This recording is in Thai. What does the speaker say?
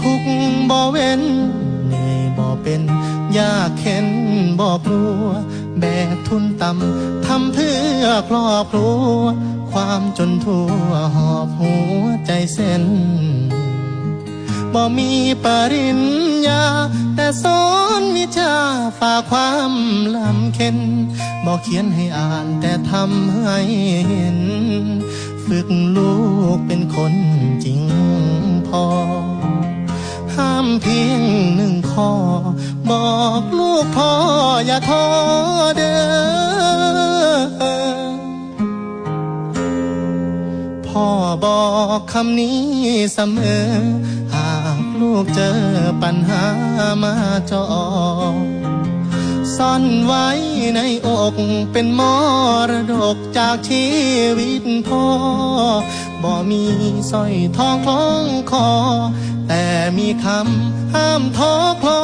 ทุกบ่เว้นเหนื่อยบ่เป็นยากเข็นบ่กลัว แบกทุนต่ำทำเพื่อครอบครัว ความจนทั่วหอบหัวใจเส้นบ่มีปริญญา แต่สอนวิชาฝากความลำเค็นบ่เขียนให้อ่านแต่ทำให้เห็น ฝึกลูกเป็นคน ออย่าท้อเด้อพ่อบอกคำนี้เสมอ หากลูกเจอปัญหามาจอซ่อนไว้ในอกเป็นมรดกจากชีวิตพ่อ บ่มีสร้อยทองคล้องคอ แต่มีคำห้ามท้อคลอ